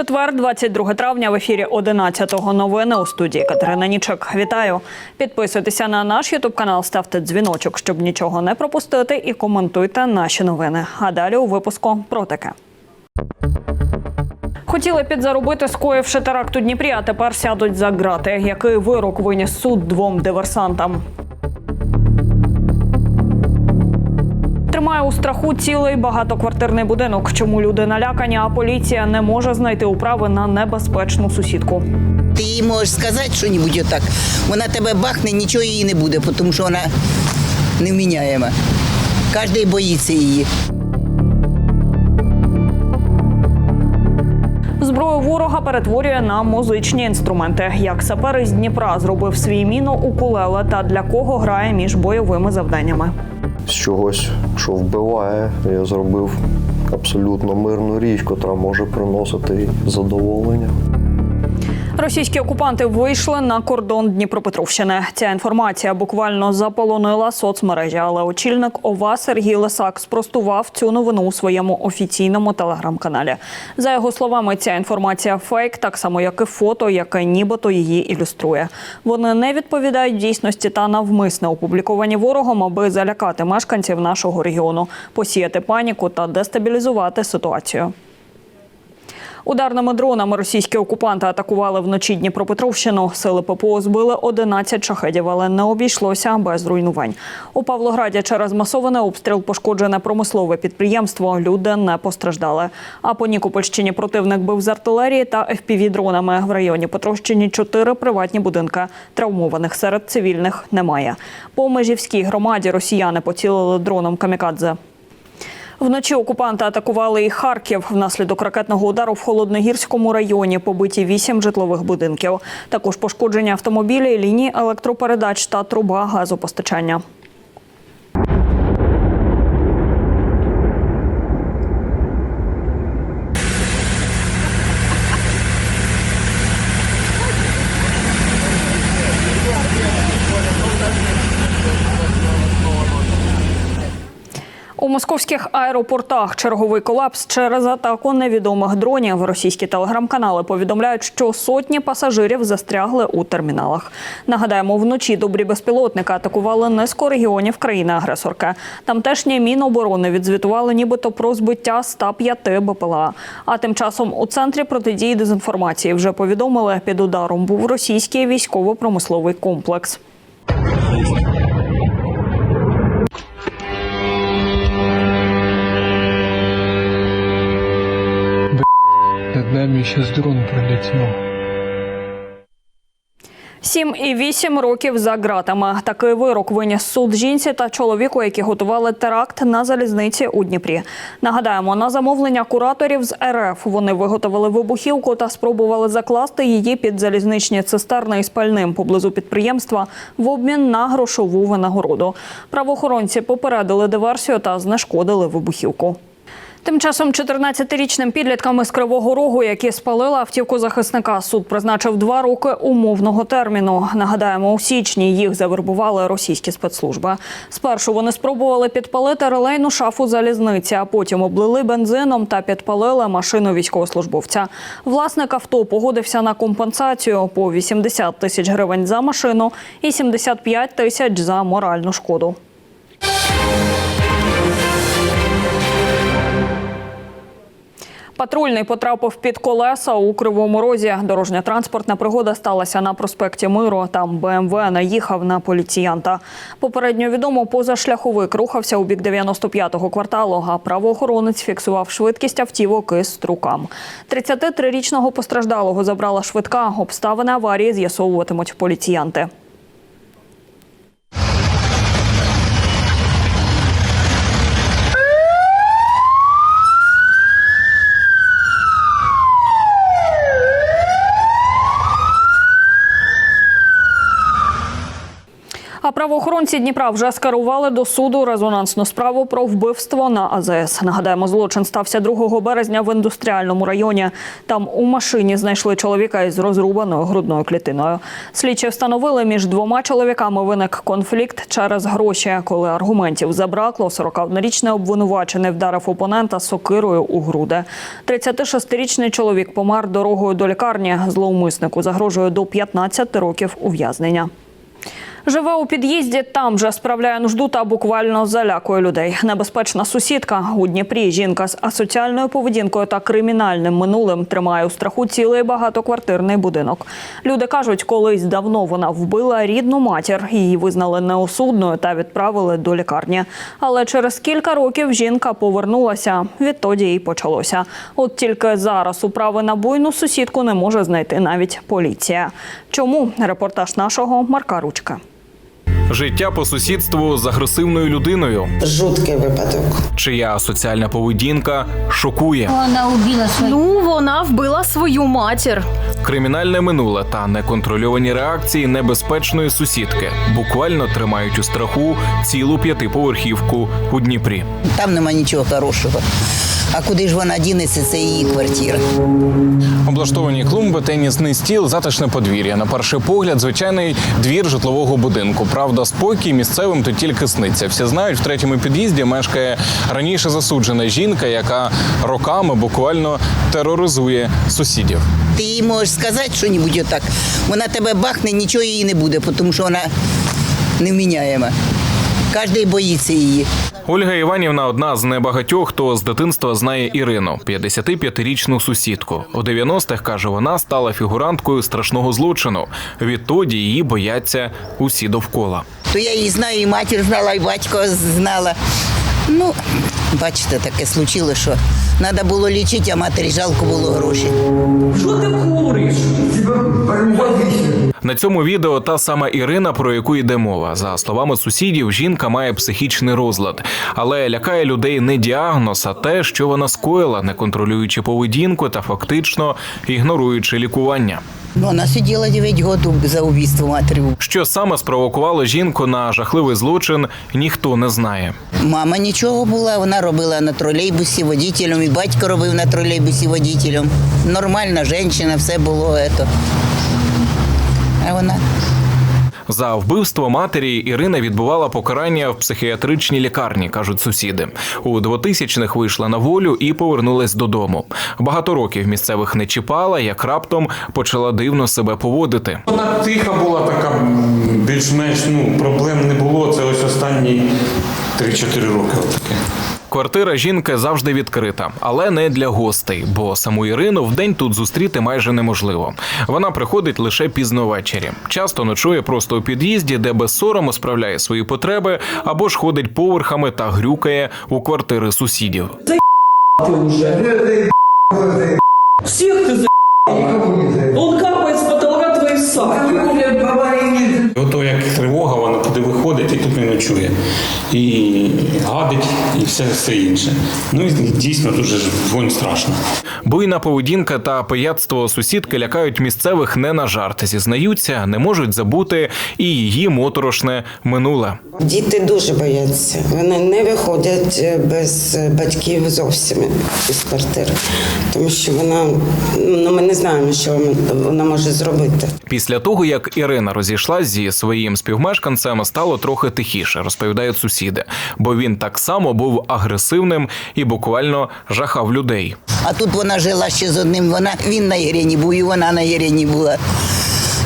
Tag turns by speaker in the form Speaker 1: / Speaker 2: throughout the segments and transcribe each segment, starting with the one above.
Speaker 1: Четвер, 22 травня, в ефірі 11-го новини у студії Катерина Нічок. Вітаю! Підписуйтеся на наш ютуб канал, ставте дзвіночок, щоб нічого не пропустити, і коментуйте наші новини. А далі у випуску про таке. Хотіли підзаробити, скоївши теракт у Дніпрі, а тепер сядуть за ґрати. Який вирок виніс суд двом диверсантам? Тримає у страху цілий багатоквартирний будинок. Чому люди налякані, а поліція не може знайти управи на небезпечну сусідку.
Speaker 2: Ти їй можеш сказати щось отак, вона тебе бахне, нічого їй не буде, тому що вона невміняєма. Кожен боїться її.
Speaker 1: Зброю ворога перетворює на музичні інструменти. Як сапер із Дніпра зробив свій міно укулеле та для кого грає між бойовими завданнями.
Speaker 3: З чогось, що вбиває, я зробив абсолютно мирну річ, котра може приносити задоволення.
Speaker 1: Російські окупанти вийшли на кордон Дніпропетровщини. Ця інформація буквально заполонила соцмережі, але очільник ОВА Сергій Лисак спростував цю новину у своєму офіційному телеграм-каналі. За його словами, ця інформація фейк, так само як і фото, яке нібито її ілюструє. Вони не відповідають дійсності та навмисне опубліковані ворогом, аби залякати мешканців нашого регіону, посіяти паніку та дестабілізувати ситуацію. Ударними дронами російські окупанти атакували вночі Дніпропетровщину. Сили ППО збили 11 шахедів, але не обійшлося без руйнувань. У Павлограді через масований обстріл пошкоджене промислове підприємство. Люди не постраждали. А по Нікопольщині противник бив з артилерії та FPV-дронами. В районі Петровщині чотири приватні будинки. Травмованих серед цивільних немає. По Межівській громаді росіяни поцілили дроном камікадзе. Вночі окупанти атакували і Харків. Внаслідок ракетного удару в Холодногірському районі побиті вісім житлових будинків. Також пошкоджені автомобілі, лінії електропередач та труба газопостачання. Московських аеропортах черговий колапс через атаку невідомих дронів. Російські телеграм-канали повідомляють, що сотні пасажирів застрягли у терміналах. Нагадаємо, вночі добрі безпілотники атакували низку регіонів країни-агресорки. Тамтешні міноборони відзвітували нібито про збиття 105 БПЛА. А тим часом у центрі протидії дезінформації вже повідомили, під ударом був російський військово-промисловий комплекс.
Speaker 4: Сейчас дрон пролетел.
Speaker 1: Сім і вісім років за ґратами. Такий вирок виніс суд жінці та чоловіку, які готували теракт на залізниці у Дніпрі. Нагадаємо, на замовлення кураторів з РФ вони виготовили вибухівку та спробували закласти її під залізничні цистерни із пальним поблизу підприємства в обмін на грошову винагороду. Правоохоронці попередили диверсію та знешкодили вибухівку. Тим часом 14-річним підліткам із Кривого Рогу, які спалили автівку захисника, суд призначив два роки умовного терміну. Нагадаємо, у січні їх завербували російські спецслужби. Спершу вони спробували підпалити релейну шафу залізниці, а потім облили бензином та підпалили машину військовослужбовця. Власник авто погодився на компенсацію по 80 тисяч гривень за машину і 75 тисяч за моральну шкоду. Патрульний потрапив під колеса у кривому розі. Дорожня транспортна пригода сталася на проспекті Миру. Там БМВ наїхав на поліціянта. Попередньо відомо, позашляховик рухався у бік 95-го кварталу, а правоохоронець фіксував швидкість автівок із струкам. 33-річного постраждалого забрала швидка. Обставини аварії з'ясовуватимуть поліціянти. А правоохоронці Дніпра вже скерували до суду резонансну справу про вбивство на АЗС. Нагадаємо, злочин стався 2 березня в індустріальному районі. Там у машині знайшли чоловіка із розрубаною грудною клітиною. Слідчі встановили між двома чоловіками виник конфлікт через гроші. Коли аргументів забракло, 41-річний обвинувачений вдарив опонента сокирою у груди. 36-річний чоловік помер дорогою до лікарні. Зловмиснику загрожує до 15 років ув'язнення. Живе у під'їзді, там же справляє нужду та буквально залякує людей. Небезпечна сусідка у Дніпрі. Жінка з асоціальною поведінкою та кримінальним минулим тримає у страху цілий багатоквартирний будинок. Люди кажуть, колись давно вона вбила рідну матір. Її визнали неосудною та відправили до лікарні. Але через кілька років жінка повернулася. Відтоді і почалося. От тільки зараз управи на буйну сусідку не може знайти навіть поліція. Чому репортаж нашого Марка Ручка?
Speaker 5: Життя по сусідству з агресивною людиною,
Speaker 6: Жуткий випадок.
Speaker 5: чия соціальна поведінка шокує.
Speaker 7: Вона убила свою.
Speaker 8: Ну, вона вбила свою матір.
Speaker 5: Кримінальне минуле та неконтрольовані реакції небезпечної сусідки буквально тримають у страху цілу п'ятиповерхівку у Дніпрі.
Speaker 2: Там нема нічого хорошого. А куди ж вона дінеться, це її квартира.
Speaker 9: Облаштовані клумби, тенісний стіл, затишне подвір'я. На перший погляд, звичайний двір житлового будинку. Правда, спокій місцевим тут тільки сниться. Всі знають, в третьому під'їзді мешкає раніше засуджена жінка, яка роками буквально тероризує сусідів.
Speaker 2: Ти їй можеш сказати щось отак. Вона тебе бахне, нічого їй не буде, тому що вона невміняєма. Кожен боїться її.
Speaker 5: Ольга Іванівна одна з небагатьох, хто з дитинства знає Ірину, 55-річну сусідку. У 90-х, каже, вона стала фігуранткою страшного злочину. Відтоді її бояться усі довкола.
Speaker 2: То я її знаю, і матір знала, і батько знала. Ну, бачите, таке случилось, що треба було лічити, а матері жалко було гроші. Що ти куриш? грошей.
Speaker 5: На цьому відео та сама Ірина, про яку йде мова. За словами сусідів, жінка має психічний розлад, але лякає людей не діагноз, а те, що вона скоїла, не контролюючи поведінку та фактично ігноруючи лікування.
Speaker 2: Ну, вона сиділа 9 років за убійство матері.
Speaker 5: Що саме спровокувало жінку на жахливий злочин, ніхто не знає.
Speaker 2: Мама нічого була, вона робила на тролейбусі водителем, і батько робив на тролейбусі водителем. Нормальна жінка, все було. Ето. Вона
Speaker 5: За вбивство матері Ірина відбувала покарання в психіатричній лікарні, кажуть сусіди. У 2000-х вийшла на волю і повернулась додому. Багато років місцевих не чіпала, як раптом почала дивно себе поводити.
Speaker 10: Вона тиха була така, більш-менш ну, проблем не було. Це ось останні 3-4 роки. Отаке.
Speaker 5: Квартира жінки завжди відкрита, але не для гостей, бо саму Ірину вдень тут зустріти майже неможливо. Вона приходить лише пізно ввечері. Часто ночує просто у під'їзді, де без сорому справляє свої потреби, або ж ходить поверхами та грюкає у квартири сусідів.
Speaker 11: Всіх ти за***ал. Он капает с потолка сак.
Speaker 10: Ото як тривога, вона туди виходить і тут не ночує. І гадить, і все, все інше. Ну і дійсно дуже вонь страшна.
Speaker 5: Буйна поведінка та пияцтво сусідки лякають місцевих не на жарт. Зізнаються, не можуть забути і її моторошне минуле.
Speaker 6: Діти дуже бояться. Вони не виходять е, без е, батьків зовсім із квартири, тому що вона ну ми не знаємо, що вона може зробити.
Speaker 5: Після того, як Ірина розійшла зі своїм співмешканцем, стало трохи тихіше, розповідають сусіди, бо він так само був агресивним і буквально жахав людей.
Speaker 2: А тут вона жила ще з одним. Вона він на Ірині був, і вона на Ірині була.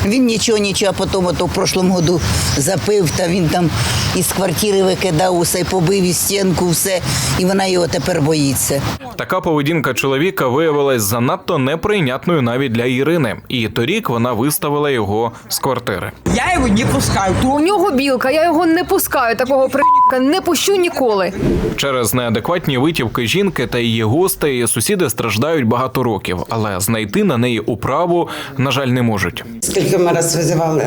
Speaker 2: Він нічого, нічого, а потім ото в прошлому году запив, та він там із квартири викидав усе, побив і стінку, все, і вона його тепер боїться.
Speaker 5: Така поведінка чоловіка виявилась занадто неприйнятною навіть для Ірини, і торік вона виставила його з квартири.
Speaker 11: Я его не пускаю.
Speaker 8: То У нього білка, я його не пускаю. Такого при не пущу ніколи.
Speaker 5: Через неадекватні витівки жінки та її гостей сусіди страждають багато років, але знайти на неї управу, на жаль, не можуть.
Speaker 6: Скільки ми раз визивали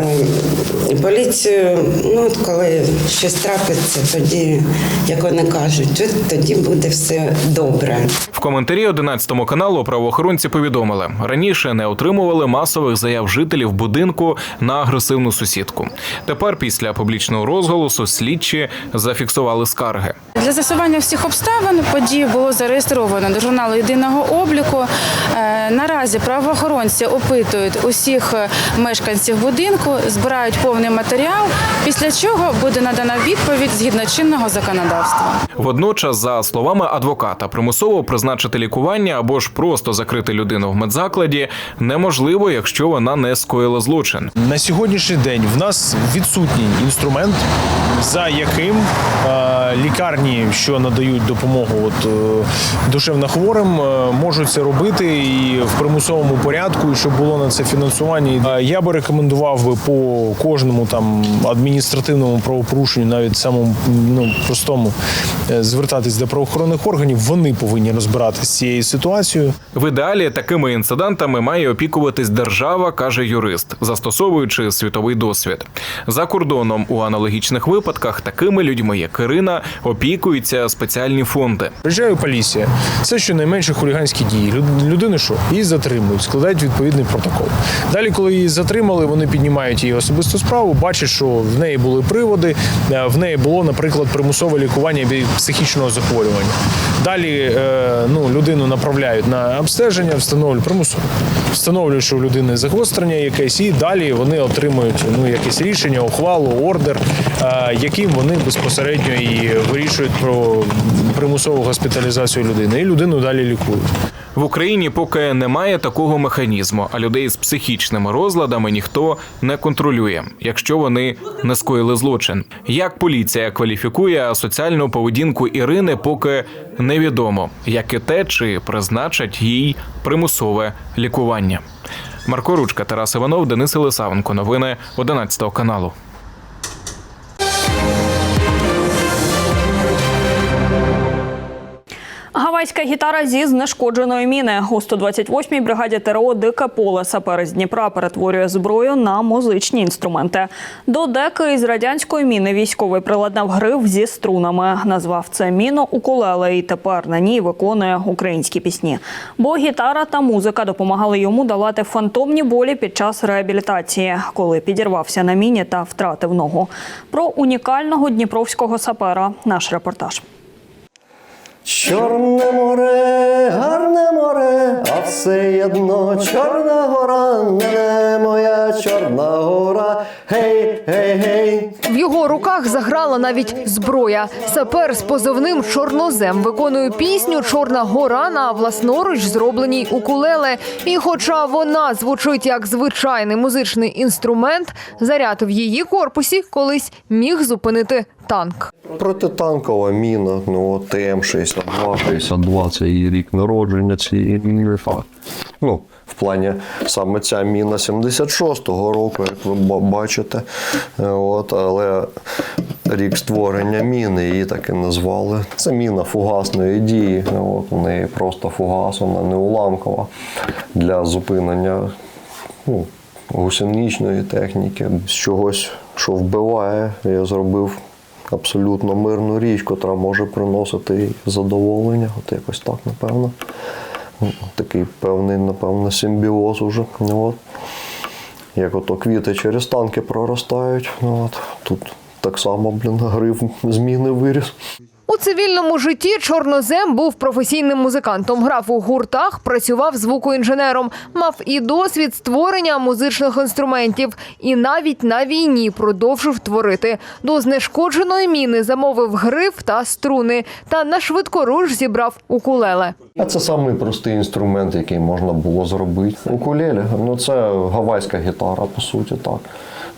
Speaker 6: е, поліцію, ну от коли щось трапиться, тоді, як вони кажуть, от тоді буде все добре.
Speaker 5: В коментарі 11 каналу правоохоронці повідомили, раніше не отримували масових заяв жителів будинку на агресивну сусідку. Тепер, після публічного розголосу, слідчі зафіксували скарги.
Speaker 7: Для з'ясування всіх обставин подію було зареєстровано до журналу єдиного обліку. Е, Наразі правоохоронці опитують усіх мешканців будинку, збирають повний матеріал, після чого буде надана відповідь згідно чинного законодавства.
Speaker 5: Водночас, за словами адвоката, примусово призначити лікування або ж просто закрити людину в медзакладі неможливо, якщо вона не скоїла злочин.
Speaker 12: На сьогоднішній день в нас відсутній інструмент, за яким е, лікарні, що надають допомогу от, е, душевнохворим, е, можуть це робити і в примусовому порядку, щоб було на це фінансування. Е, я би рекомендував би по кожному там адміністративному правопорушенню, навіть самому ну, простому, звертатись до правоохоронних органів. Вони повинні розбиратися з цією ситуацією.
Speaker 5: В ідеалі такими інцидентами має опікуватись держава, каже юрист, застосовуючи світовий досвід. За кордоном у аналогічних випадках такими людьми, як Ірина, опікуються спеціальні фонди.
Speaker 12: Приїжджає поліція. Це щонайменше хуліганські дії. Люд- Людину що? Її затримують, складають відповідний протокол. Далі, коли її затримали, вони піднімають її особисту справу, бачать, що в неї були приводи, е, в неї було, наприклад, примусове лікування психічного захворювання. Далі е, ну, людину направляють на обстеження, встановлюють примусово. Встановлюють, що у людини загострення якесь, і далі вони отримують ну, якесь рішення, ухвалу, ордер, е, яким вони безпосередньо і вирішують про примусову госпіталізацію людини. І людину далі лікують.
Speaker 5: В Україні поки немає такого механізму, а людей з психічними розладами ніхто не контролює, якщо вони не скоїли злочин. Як поліція кваліфікує соціальну поведінку Ірини, поки невідомо, як і те, чи призначать їй примусове лікування. Марко Ручка, Тарас Іванов, Денис Елисавенко. Новини 11 каналу.
Speaker 1: Гавайська гітара зі знешкодженої міни у 128-й бригаді ТРО Дике поле сапер з Дніпра перетворює зброю на музичні інструменти. До деки із радянської міни військовий приладнав гриф зі струнами. Назвав це міну укулеле і тепер на ній виконує українські пісні. Бо гітара та музика допомагали йому долати фантомні болі під час реабілітації, коли підірвався на міні та втратив ногу. Про унікального дніпровського сапера наш репортаж.
Speaker 3: Чорне море, гарне море, а все одно Чорна гора, не моя Чорна гора. Гей, гей, гей.
Speaker 8: В його руках заграла навіть зброя. Сапер з позивним Чорнозем виконує пісню Чорна гора на власноруч зробленій укулеле. І, хоча вона звучить як звичайний музичний інструмент, заряд в її корпусі колись міг зупинити танк.
Speaker 3: Протитанкова міна, ну ТМ-62.
Speaker 13: 52 це її рік народження цієї міни факт.
Speaker 3: Ну, в плані саме ця міна 76-го року, як ви бачите. От, але рік створення міни її так і назвали. Це міна фугасної дії. От, у неї просто фугас, вона не уламкова для зупинення ну, гусеничної техніки. З чогось, що вбиває, я зробив абсолютно мирну річ, котра може приносити задоволення. От якось так, напевно. Такий певний, напевно, симбіоз уже. От. Як ото квіти через танки проростають. От. Тут так само, блін, гриф зміни виріс.
Speaker 8: У цивільному житті Чорнозем був професійним музикантом. Грав у гуртах, працював звукоінженером, мав і досвід створення музичних інструментів. І навіть на війні продовжив творити. До знешкодженої міни замовив гриф та струни. Та на швидкоруч зібрав укулеле.
Speaker 3: А це самий простий інструмент, який можна було зробити. Укулеле, ну це гавайська гітара, по суті, так.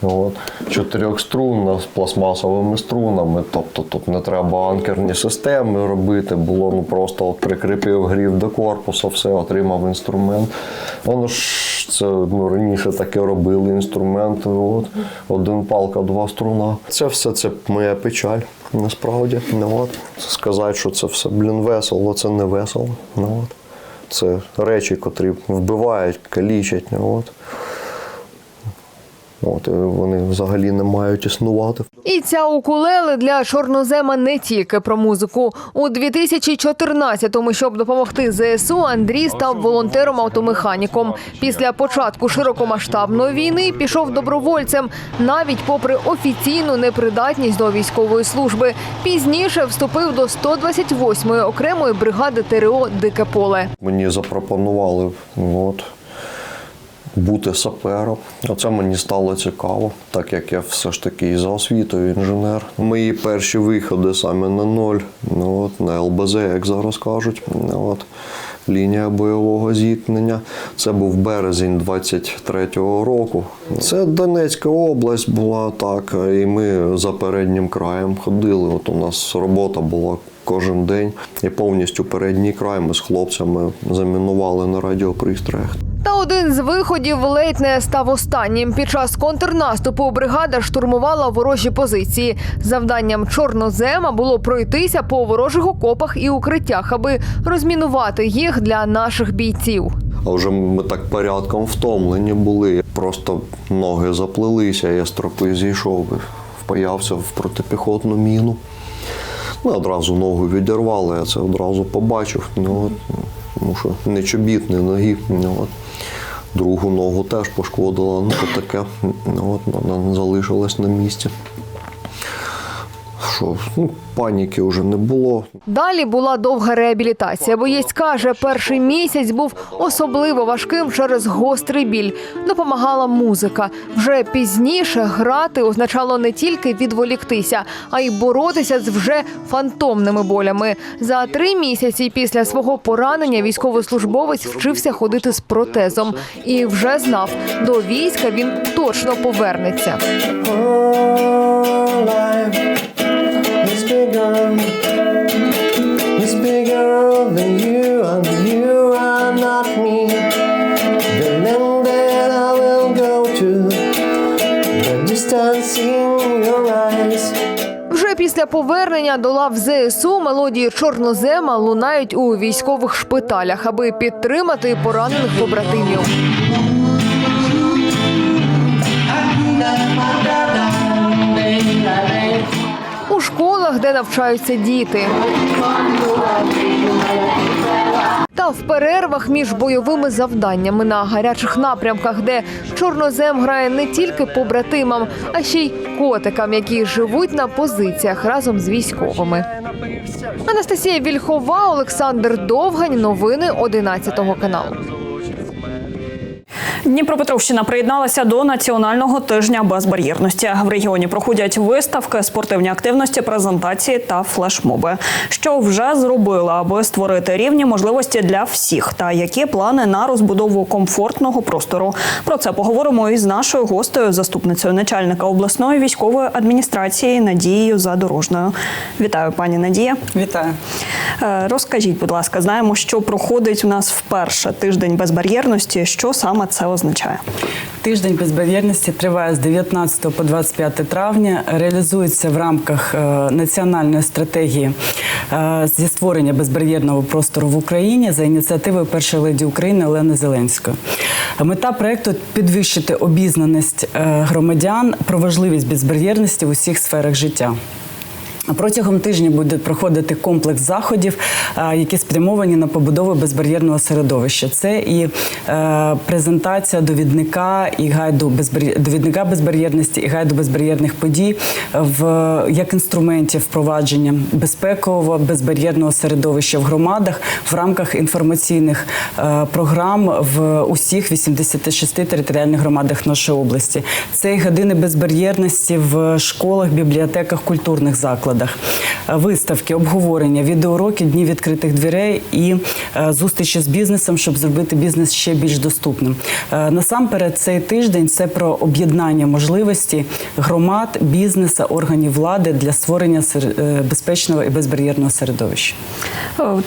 Speaker 3: От. Чотирьохструнна з пластмасовими струнами. Тобто тут не треба анкерні системи робити. Було ну просто от прикріпив грів до корпусу, все, отримав інструмент. Воно ж Це ну, раніше таке робили інструменти. От. Один палка, два струна. Це все це моя печаль, насправді. Ну, от. Сказати, що це все, блін, весело, це не весело. Ну, от. Це речі, котрі вбивають, калічать. Ну, от. От, вони взагалі не мають існувати.
Speaker 8: І ця укулеле для чорнозема не тільки про музику. У 2014-му, щоб допомогти ЗСУ, Андрій став волонтером-автомеханіком. Після початку широкомасштабної війни пішов добровольцем, навіть попри офіційну непридатність до військової служби. Пізніше вступив до 128-ї окремої бригади ТРО Дике поле.
Speaker 3: Мені запропонували от, бути сапером. Оце мені стало цікаво, так як я все ж таки і за освітою інженер. Мої перші виходи саме на ноль, ну, от, на ЛБЗ, як зараз кажуть. Ну, От, лінія бойового зіткнення. Це був березень 23-го року. Це Донецька область була так, і ми за переднім краєм ходили. От у нас робота була кожен день. І повністю передній край ми з хлопцями замінували на радіопристроях.
Speaker 8: Та один з виходів ледь не став останнім. Під час контрнаступу бригада штурмувала ворожі позиції. Завданням чорнозема було пройтися по ворожих окопах і укриттях, аби розмінувати їх для наших бійців.
Speaker 3: А вже ми так порядком втомлені були. Просто ноги заплелися, я з тропи зійшов впаявся в протипіхотну міну. Ну, одразу ногу відірвали, я це одразу побачив. Ну, от, тому що не чобіт, ноги. Ну, от. Другу ногу теж пошкодила, ну таке. Ну, от, вона залишилась на місці. Що, ну, паніки вже не було.
Speaker 8: Далі була довга реабілітація. Боєць каже, перший місяць був особливо важким через гострий біль. Допомагала музика. Вже пізніше грати означало не тільки відволіктися, а й боротися з вже фантомними болями. За три місяці після свого поранення військовослужбовець вчився ходити з протезом і вже знав, до війська він точно повернеться. Вже після повернення до лав ЗСУ мелодії чорнозема лунають у військових шпиталях, аби підтримати поранених побратимів. Школах, де навчаються діти. Та в перервах між бойовими завданнями на гарячих напрямках, де чорнозем грає не тільки побратимам, а ще й котикам, які живуть на позиціях разом з військовими. Анастасія Вільхова, Олександр Довгань. Новини 11 каналу.
Speaker 1: Дніпропетровщина приєдналася до національного тижня безбар'єрності. В регіоні проходять виставки, спортивні активності, презентації та флешмоби. Що вже зробила, аби створити рівні можливості для всіх, та які плани на розбудову комфортного простору. Про це поговоримо із нашою гостею, заступницею начальника обласної військової адміністрації Надією Задорожною. Вітаю, пані Надія.
Speaker 14: Вітаю.
Speaker 1: Е, Розкажіть, будь ласка, знаємо, що проходить у нас вперше тиждень безбар'єрності. Що саме це означає?
Speaker 14: Тиждень безбар'єрності триває з 19 по 25 травня. Реалізується в рамках е, національної стратегії е, зі створення безбар'єрного простору в Україні за ініціативою першої леді України Олени Зеленської. Мета проекту підвищити обізнаність е, громадян про важливість безбар'єрності в усіх сферах життя. Протягом тижня буде проходити комплекс заходів, е, які спрямовані на побудову безбар'єрного середовища. Це і е, презентація довідника і гайду безбар'єр... довідника безбар'єрності і гайду безбар'єрних подій в як інструментів впровадження безпекового безбар'єрного середовища в громадах в рамках інформаційних е, програм в усіх 86 територіальних громадах нашої області. Це і години безбар'єрності в школах, бібліотеках, культурних закладах. Е, Виставки, обговорення, відеоуроки, дні відкритих дверей і е, зустрічі з бізнесом, щоб зробити бізнес ще більш доступним. Е, Насамперед, цей тиждень це про об'єднання можливості громад, бізнесу, органів влади для створення е, безпечного і безбар'єрного середовища.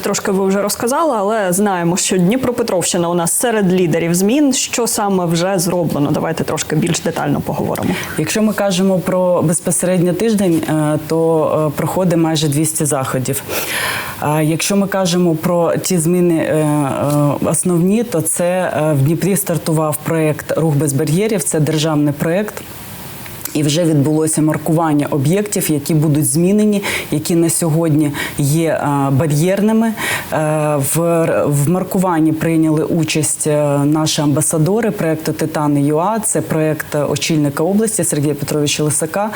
Speaker 1: Трошки ви вже розказали, але знаємо, що Дніпропетровщина у нас серед лідерів змін. Що саме вже зроблено? Давайте трошки більш детально поговоримо.
Speaker 14: Якщо ми кажемо про безпосередньо тиждень, то проходить майже 200 заходів. Якщо ми кажемо про ті зміни е, е, основні, то це е, в Дніпрі стартував проєкт Рух без бар'єрів. Це державний проєкт. І вже відбулося маркування об'єктів, які будуть змінені, які на сьогодні є е, бар'єрними. Е, В, маркуванні прийняли участь е, наші амбасадори проекту Титани ЮА. Це проект очільника області Сергія Петровича Лисака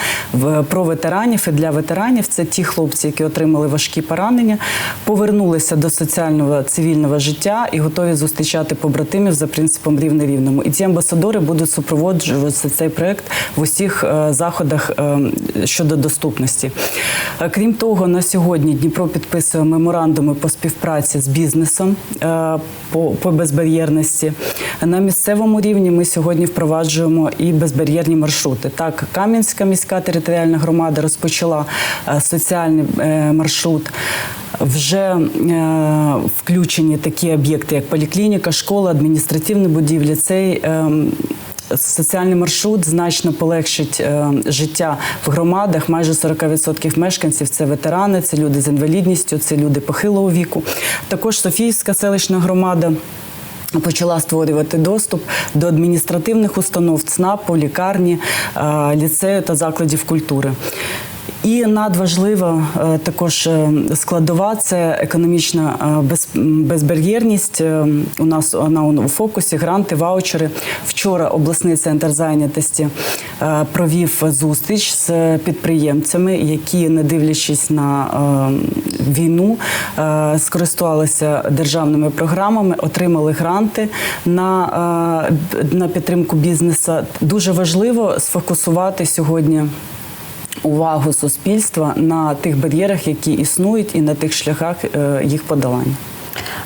Speaker 14: про ветеранів і для ветеранів. Це ті хлопці, які отримали важкі поранення, повернулися до соціального цивільного життя і готові зустрічати побратимів за принципом рівне рівному. І ці амбасадори будуть супроводжувати цей проект в усіх заходах е, щодо доступності. Е, Крім того, на сьогодні Дніпро підписує меморандуми по співпраці з бізнесом е, по, безбар'єрності. На місцевому рівні ми сьогодні впроваджуємо і безбар'єрні маршрути. Так, Кам'янська міська територіальна громада розпочала е, соціальний е, маршрут. Вже е, включені такі об'єкти, як поліклініка, школа, адміністративні будівлі. Цей е, Соціальний маршрут значно полегшить е, життя в громадах. Майже 40% мешканців це ветерани, це люди з інвалідністю, це люди похилого віку. Також Софійська селищна громада. Почала створювати доступ до адміністративних установ, ЦНАПу, лікарні, е, ліцею та закладів культури. І надважлива е, також е, складова це економічна е, безбар'єрність. У нас вона у фокусі, гранти, ваучери. Вчора обласний центр зайнятості провів зустріч з підприємцями, які, не дивлячись на війну, скористувалися державними програмами, отримали гранти на, на підтримку бізнесу. Дуже важливо сфокусувати сьогодні увагу суспільства на тих бар'єрах, які існують, і на тих шляхах е, їх подолання.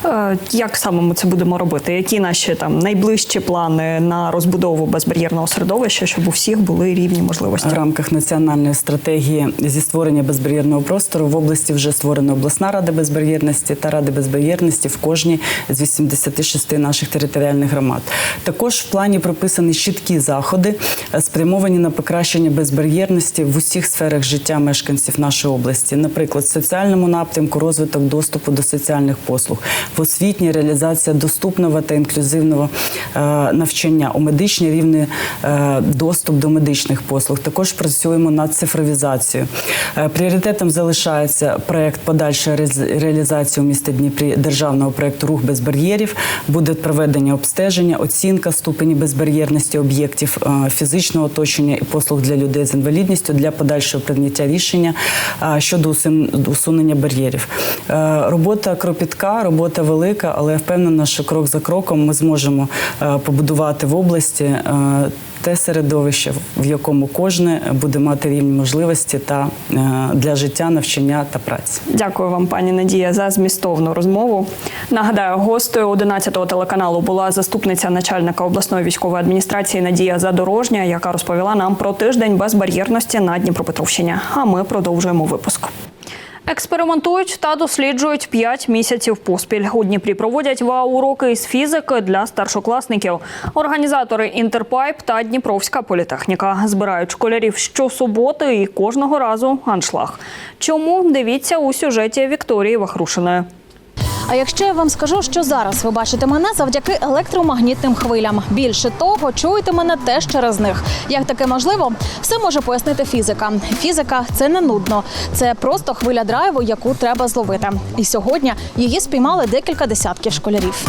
Speaker 1: Е, Як саме ми це будемо робити? Які наші там найближчі плани на розбудову безбар'єрного середовища, щоб у всіх були рівні можливості?
Speaker 14: В рамках національної стратегії зі створення безбар'єрного простору в області вже створена обласна рада безбар'єрності та ради безбар'єрності в кожній з 86 наших територіальних громад. Також в плані прописані чіткі заходи, е, спрямовані на покращення безбар'єрності в усіх сферах життя мешканців нашої області, наприклад, в соціальному напрямку розвиток доступу до соціальних послуг, в освітній реалізація доступного та інклюзивного е, навчання, у медичній рівні е, доступ до медичних послуг. Також працюємо над цифровізацією. Е, Пріоритетом залишається проект подальшої реалізації у місті Дніпрі державного проекту Рух без бар'єрів. Буде проведення обстеження, оцінка ступені безбар'єрності об'єктів фізичного оточення і послуг для людей з інвалідністю для подальшого прийняття рішення щодо усунення бар'єрів. Робота кропітка, робота велика, але я впевнена, що крок за кроком ми зможемо е, побудувати в області е, те середовище, в якому кожне буде мати рівні можливості та е, для життя, навчання та праці.
Speaker 1: Дякую вам, пані Надія, за змістовну розмову. Нагадаю, гостею 11-го телеканалу була заступниця начальника обласної військової адміністрації Надія Задорожня, яка розповіла нам про тиждень безбар'єрності на Дніпропетровщині. А ми продовжуємо випуск. Експериментують та досліджують 5 місяців поспіль. У Дніпрі проводять ВАУ-уроки із фізики для старшокласників. Організатори Інтерпайп та Дніпровська політехніка збирають школярів щосуботи і кожного разу аншлаг. Чому дивіться у сюжеті Вікторії Вахрушиної.
Speaker 15: А якщо я вам скажу, що зараз ви бачите мене завдяки електромагнітним хвилям. Більше того, чуєте мене теж через них. Як таке можливо, все може пояснити фізика. Фізика це не нудно, це просто хвиля драйву, яку треба зловити. І сьогодні її спіймали декілька десятків школярів.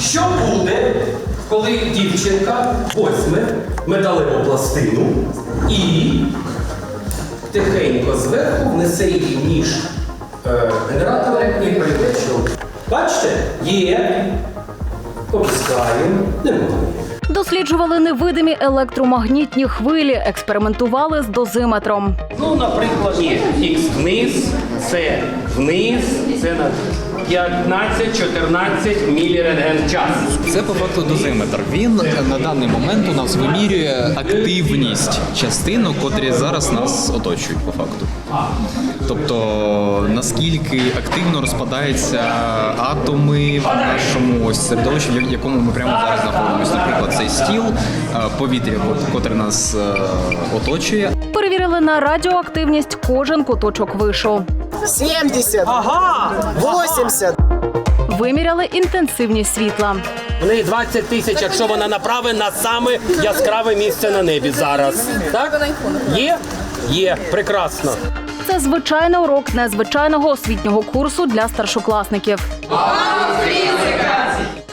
Speaker 11: Що буде, коли дівчинка возьме металеву пластину і тихенько зверху внесе її ніж е, генератора і прийде що? Бачите? Є. Опускаємо. Немає.
Speaker 15: Досліджували невидимі електромагнітні хвилі, експериментували з дозиметром.
Speaker 16: Ну, наприклад, ні, ікс вниз, це вниз, це на 15-14 мілірентген час.
Speaker 17: Це по факту дозиметр. Він на даний момент у нас вимірює активність частинок, котрі зараз нас оточують по факту. Тобто наскільки активно розпадаються атоми в нашому ось середовищі, в якому ми прямо зараз знаходимося. Наприклад, цей стіл, е, повітря, котре нас е, оточує.
Speaker 15: Перевірили на радіоактивність кожен куточок вишу.
Speaker 18: 70, ага, 80.
Speaker 15: Виміряли інтенсивність світла.
Speaker 16: В неї 20 тисяч, якщо вона направить на саме яскраве місце на небі зараз. Так? Є? Є, прекрасно.
Speaker 15: Це звичайний урок незвичайного освітнього курсу для старшокласників.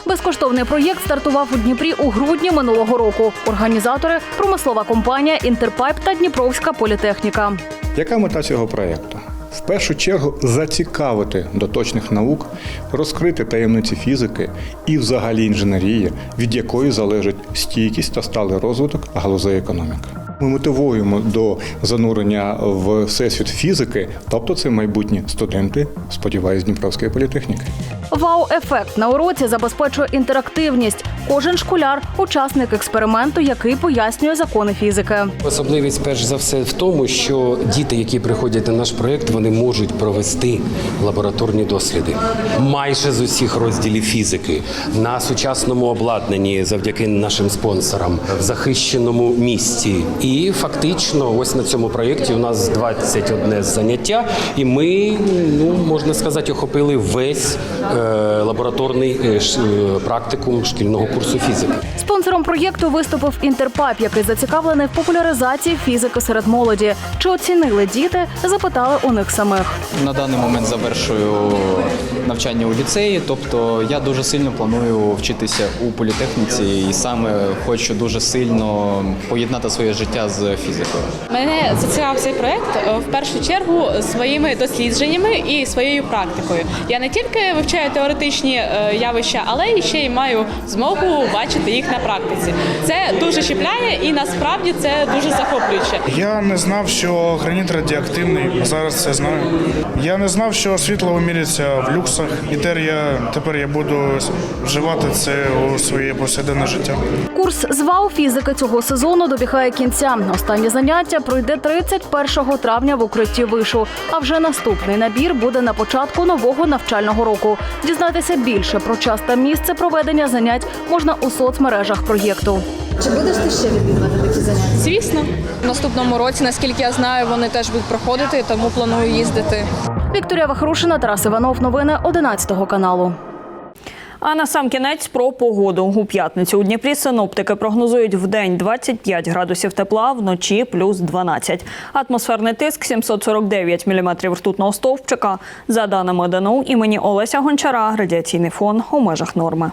Speaker 15: Безкоштовний проєкт стартував у Дніпрі у грудні минулого року. Організатори промислова компанія Інтерпайп та Дніпровська політехніка.
Speaker 19: Яка мета цього проєкту? В першу чергу зацікавити до точних наук, розкрити таємниці фізики і взагалі інженерії, від якої залежить стійкість та сталий розвиток галузей економіки. Ми мотивуємо до занурення в всесвіт фізики, тобто це майбутні студенти, сподіваюсь, Дніпровської політехніки.
Speaker 15: Вау-ефект на уроці забезпечує інтерактивність. Кожен школяр учасник експерименту, який пояснює закони фізики.
Speaker 20: Особливість, перш за все, в тому, що діти, які приходять на наш проєкт, вони можуть провести лабораторні досліди майже з усіх розділів фізики на сучасному обладнанні завдяки нашим спонсорам в захищеному місці. І фактично, ось на цьому проєкті у нас 21 заняття, і ми, ну можна сказати, охопили весь лабораторний е, е, практикум шкільного курсу фізики.
Speaker 15: Спонсором проєкту виступив Інтерпайп, який зацікавлений в популяризації фізики серед молоді. Чи оцінили діти? Запитали у них самих.
Speaker 17: На даний момент завершую навчання у ліцеї, тобто я дуже сильно планую вчитися у політехніці і саме хочу дуже сильно поєднати своє життя з фізикою.
Speaker 21: Мене зацікавив цей проект е, в першу чергу своїми дослідженнями і своєю практикою. Я не тільки вивчаю теоретичні е, явища, але і ще й маю змогу бачити їх на практиці. Це дуже чіпляє і насправді це дуже захоплююче.
Speaker 22: Я не знав, що граніт радіоактивний. Зараз це знаю. Я не знав, що світло вимірюється в люксах. І тепер я тепер я буду вживати це у своє повсякденне життя.
Speaker 15: Курс з ВАУ фізики цього сезону добігає кінця. Останнє заняття пройде 31 травня в укритті вишу. А вже наступний набір буде на початку нового навчального року. Дізнатися більше про час та місце проведення занять можна у соцмережах проєкту.
Speaker 21: Чи будеш ти ще відвідувати такі заняття? Звісно, в наступному році, наскільки я знаю, вони теж будуть проходити, тому планую їздити.
Speaker 15: Вікторія Вахрушина, Тарас Іванов. Новини 11 каналу.
Speaker 1: А на сам кінець про погоду у п'ятницю у Дніпрі синоптики прогнозують в день 25 градусів тепла, вночі плюс 12. Атмосферний тиск 749 міліметрів ртутного стовпчика. За даними ДНУ імені Олеся Гончара, радіаційний фон у межах норми.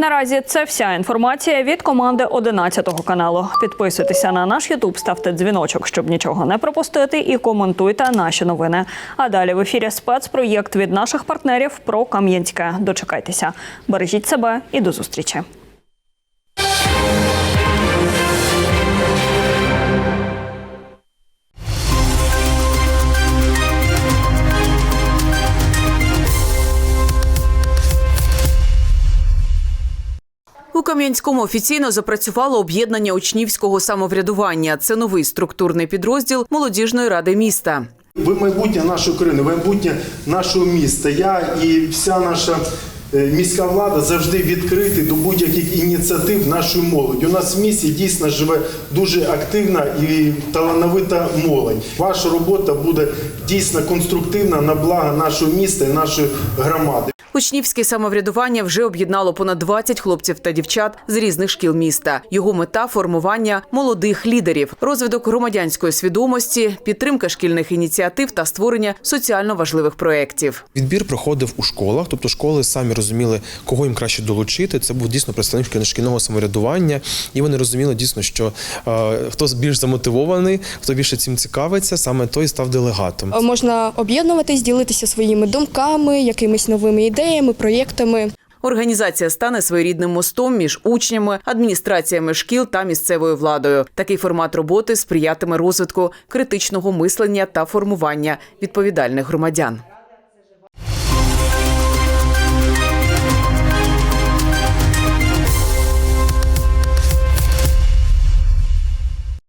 Speaker 1: Наразі це вся інформація від команди 11 каналу. Підписуйтеся на наш Ютуб, ставте дзвіночок, щоб нічого не пропустити, і коментуйте наші новини. А далі в ефірі спецпроєкт від наших партнерів про Кам'янське. Дочекайтеся, бережіть себе і до зустрічі.
Speaker 23: У Кам'янському офіційно запрацювало об'єднання учнівського самоврядування. Це новий структурний підрозділ молодіжної ради міста.
Speaker 24: Ви майбутнє нашої країни, майбутнє нашого міста. Я і вся наша е, міська влада завжди відкриті до будь-яких ініціатив нашої молоді. У нас в місті дійсно живе дуже активна і талановита молодь. Ваша робота буде дійсно конструктивна на благо нашого міста і нашої громади.
Speaker 23: Учнівське самоврядування вже об'єднало понад 20 хлопців та дівчат з різних шкіл міста. Його мета формування молодих лідерів, розвиток громадянської свідомості, підтримка шкільних ініціатив та створення соціально важливих проєктів.
Speaker 25: Відбір проходив у школах, тобто школи самі розуміли, кого їм краще долучити. Це був дійсно представник шкільного самоврядування, і вони розуміли дійсно, що е, хто більш замотивований, хто більше цим цікавиться, саме той став делегатом.
Speaker 26: Можна об'єднуватись, ділитися своїми думками, якимись новими ідеями, проєктами.
Speaker 23: Організація стане своєрідним мостом між учнями, адміністраціями шкіл та місцевою владою. Такий формат роботи сприятиме розвитку критичного мислення та формування відповідальних громадян.